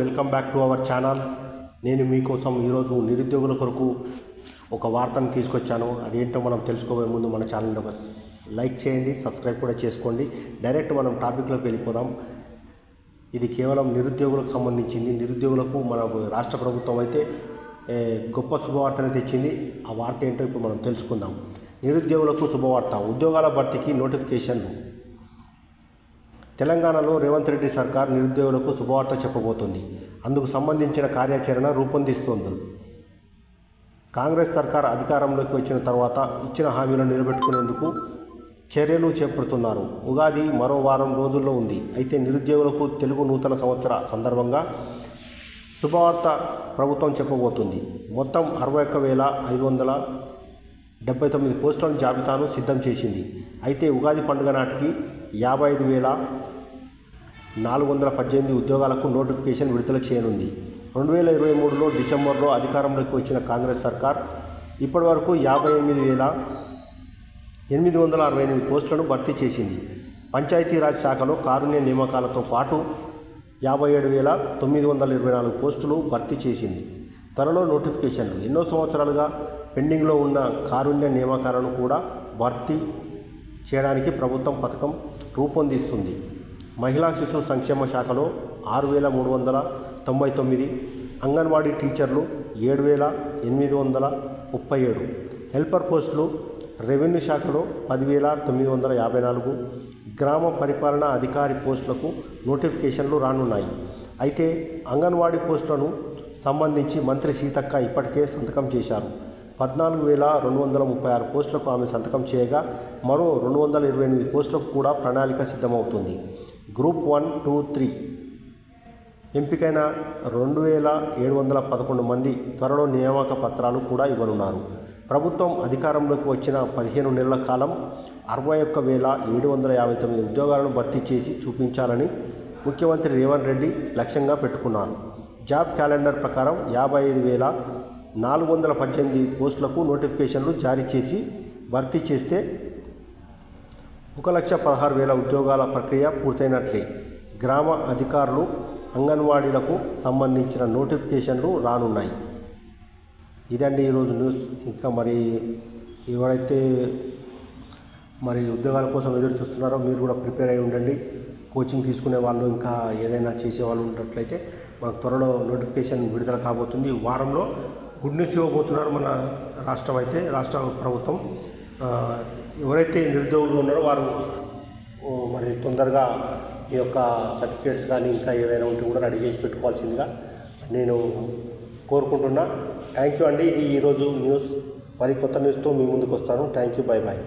Welcome back to our channel. నేను మీకోసం ఈరోజు నిరుద్యోగుల కొరకు ఒక వార్తను తీసుకొచ్చాను. అదేంటో మనం తెలుసుకోబోయే ముందు మన ఛానల్ ఒక లైక్ చేయండి సబ్స్క్రైబ్ కూడా చేసుకోండి. డైరెక్ట్ మనం టాపిక్లోకి వెళ్ళిపోదాం. ఇది కేవలం నిరుద్యోగులకు సంబంధించింది. నిరుద్యోగులకు మన రాష్ట్ర ప్రభుత్వం అయితే ఏ, గొప్ప శుభవార్తను తెచ్చింది. ఆ వార్త ఏంటో ఇప్పుడు మనం తెలుసుకుందాం. నిరుద్యోగులకు శుభవార్త. ఉద్యోగాల భర్తీకి నోటిఫికేషన్ తెలంగాణలో రేవంత్ రెడ్డి సర్కార్ నిరుద్యోగులకు శుభవార్త చెప్పబోతోంది. అందుకు సంబంధించిన కార్యాచరణ రూపొందిస్తోంది. కాంగ్రెస్ సర్కార్ అధికారంలోకి వచ్చిన తర్వాత ఇచ్చిన హామీలను నిలబెట్టుకునేందుకు చర్యలు చేపడుతున్నారు. ఉగాది మరో వారం రోజుల్లో ఉంది. అయితే నిరుద్యోగులకు తెలుగు నూతన సంవత్సర సందర్భంగా శుభవార్త ప్రభుత్వం చెప్పబోతుంది. మొత్తం అరవై ఒక్క వేల ఐదు వందల డెబ్బై తొమ్మిది పోస్టుల జాబితాను సిద్ధం చేసింది. అయితే ఉగాది పండుగ నాటికి యాభై ఐదు వేల నాలుగు వందల పద్దెనిమిది ఉద్యోగాలకు నోటిఫికేషన్ విడుదల చేయనుంది. రెండు వేల ఇరవై మూడులో డిసెంబర్లో అధికారంలోకి వచ్చిన కాంగ్రెస్ సర్కార్ ఇప్పటివరకు యాభై ఎనిమిది వేల ఎనిమిది వందల అరవై ఎనిమిది పోస్టులను భర్తీ చేసింది. పంచాయతీరాజ్ శాఖలో కారుణ్య నియామకాలతో పాటు యాభై ఏడు వేల తొమ్మిది వందల ఇరవై నాలుగు పోస్టులు భర్తీ చేసింది. త్వరలో నోటిఫికేషన్లు. ఎన్నో సంవత్సరాలుగా పెండింగ్లో ఉన్న కారుణ్య నియామకాలను కూడా భర్తీ చేయడానికి ప్రభుత్వం పథకం రూపొందిస్తుంది. మహిళా శిశు సంక్షేమ శాఖలో ఆరు వేల మూడు వందల తొంభై తొమ్మిది అంగన్వాడీ టీచర్లు ఏడు వేల ఎనిమిది వందల ముప్పై ఏడు హెల్పర్ పోస్టులు రెవెన్యూ శాఖలో పదివేల తొమ్మిది వందల యాభై నాలుగు గ్రామ పరిపాలనా అధికారి పోస్టులకు నోటిఫికేషన్లు రానున్నాయి. అయితే అంగన్వాడీ పోస్టులను సంబంధించి మంత్రి సీతక్క ఇప్పటికే సంతకం చేశారు. పద్నాలుగు వేల రెండు వందల ముప్పై ఆరు పోస్టులకు ఆమె సంతకం చేయగా మరో రెండు వందల ఇరవై ఎనిమిది పోస్టులకు కూడా ప్రణాళిక సిద్ధమవుతుంది. గ్రూప్ వన్ టూ త్రీ ఎంపికైన రెండు వేల ఏడు వందల పదకొండు మంది త్వరలో నియామక పత్రాలు కూడా ఇవ్వనున్నారు. ప్రభుత్వం అధికారంలోకి వచ్చిన పదిహేను నెలల కాలం అరవై ఒక్క వేల ఏడు వందల యాభై తొమ్మిది ఉద్యోగాలను భర్తీ చేసి చూపించాలని ముఖ్యమంత్రి రేవంత్ రెడ్డి లక్ష్యంగా పెట్టుకున్నారు. జాబ్ క్యాలెండర్ ప్రకారం యాభై ఐదు వేల నాలుగు వందల పద్దెనిమిది పోస్టులకు నోటిఫికేషన్లు జారీ చేసి భర్తీ చేస్తే ఒక లక్ష పదహారు వేల ఉద్యోగాల ప్రక్రియ పూర్తయినట్లే. గ్రామ అధికారులు అంగన్వాడీలకు సంబంధించిన నోటిఫికేషన్లు రానున్నాయి. ఇదండి ఈరోజు న్యూస్. ఇంకా మరి ఎవరైతే మరి ఉద్యోగాల కోసం ఎదురు చూస్తున్నారో మీరు కూడా ప్రిపేర్ అయి ఉండండి. కోచింగ్ తీసుకునే వాళ్ళు ఇంకా ఏదైనా చేసే వాళ్ళు ఉన్నట్లయితే మనకు త్వరలో నోటిఫికేషన్ విడుదల కాబోతుంది. వారంలో గుడ్ న్యూస్ ఇవ్వబోతున్నారు మన రాష్ట్రం అయితే రాష్ట్ర ప్రభుత్వం. ఎవరైతే నిరుద్యోగులు ఉన్నారో వారు మరి తొందరగా ఈ యొక్క సర్టిఫికేట్స్ కానీ ఇంకా ఏవైనా ఉంటే కూడా రెడీ చేసి పెట్టుకోవాల్సిందిగా నేను కోరుకుంటున్నా. థ్యాంక్ యూ అండి. ఇది ఈరోజు న్యూస్. మరి కొత్త న్యూస్తో మీ ముందుకు వస్తాను. Thank you. Bye bye